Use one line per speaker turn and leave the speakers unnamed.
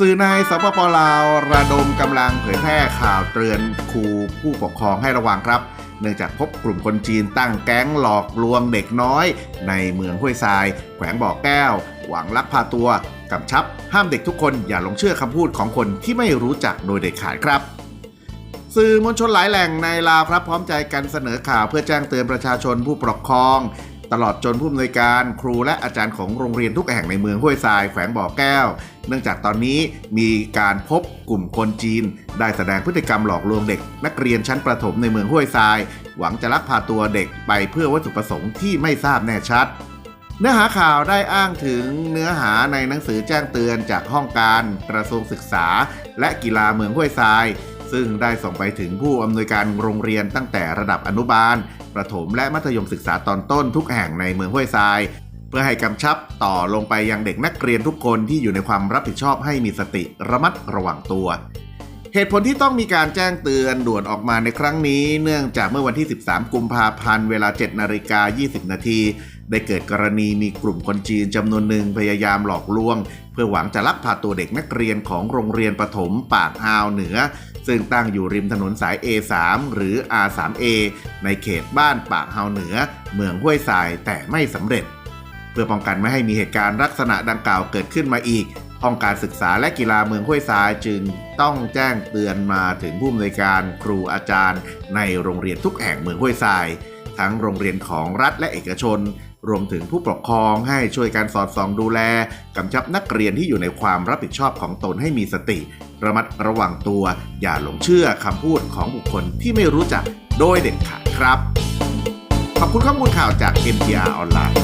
สื่อในสปปลาวระดมกำลังเผยแพร่ข่าวเตือนครูผู้ปกครองให้ระวังครับ เนื่องจากพบกลุ่มคนจีนตั้งแก๊งหลอกลวงเด็กน้อย ในเมืองห้วยทราย แขวงบ่อแก้ว หวังลักพาตัวกำชับ ห้ามเด็กทุกคนอย่าหลงเชื่อคำพูดของคนที่ไม่รู้จักโดยเด็ดขาดครับ สื่อมวลชนหลายแหล่งในลาวครับ พร้อมใจกันเสนอข่าวเพื่อแจ้งเตือนประชาชนผู้ปกครอง ตลอดจนผู้อำนวยการครูและอาจารย์ของโรงเรียนทุกแห่งในเมืองห้วยทรายแขวงบ่อแก้ว เนื่องจากตอนนี้มีการพบกลุ่มคนจีน ได้แสดงพฤติกรรมหลอกลวงเด็ก นักเรียนชั้นประถมในเมืองห้วยทราย หวังจะลักพาตัวเด็กไปเพื่อวัตถุประสงค์ที่ไม่ทราบแน่ชัดเนื้อหาข่าวได้อ้างถึงเนื้อหาในหนังสือแจ้งเตือนจากห้องการกระทรวงศึกษา และกีฬาเมืองห้วยทราย ซึ่งได้ส่งไปถึงผู้อำนวยการโรงเรียนตั้งแต่ระดับอนุบาล ประถมและมัธยมศึกษาตอนต้นทุกแห่งในเมืองห้วยทราย เพื่อให้กำชับต่อลงไปยังเด็กนักเรียนทุกคนที่อยู่ในความรับผิดชอบให้มีสติระมัดระวังตัวเหตุผลที่ต้องมีการแจ้งเตือนด่วนออกมาในครั้งนี้ เนื่องจากเมื่อวันที่ 13 กุมภาพันธ์เวลา 7 นาฬิกา 20 นาที ได้เกิดกรณีมีกลุ่มคนจีนจำนวนหนึ่งพยายามหลอกลวง เพื่อหวังจะลักพาตัวเด็กนักเรียนของโรงเรียนประถมปากอาวเหนือ ซึ่งตั้งอยู่ริมถนนสาย A3 หรือ R3A ในเขตบ้านปากเฮาเหนือ เมืองห้วยทรายแต่ไม่สำเร็จ เพื่อป้องกันไม่ให้มีเหตุการณ์ลักษณะดังกล่าวเกิดขึ้นมาอีกห้องการศึกษาและกีฬาเมืองห้วยทรายจึงต้องแจ้งเตือนมาถึงผู้อำนวยการครูอาจารย์ ในโรงเรียนทุกแห่งเมืองห้วยทราย ทั้งโรงเรียนของรัฐและเอกชน รวมถึงผู้ปกครองให้ช่วยการสอดส่องดูแล กำชับนักเรียนที่อยู่ในความรับผิดชอบของตนให้มีสติ ระมัดระวังตัว อย่าหลงเชื่อคำพูดของบุคคลที่ไม่รู้จักโดยเด็ดขาดครับ ขอบคุณข้อมูลข่าวจาก MTR ออนไลน์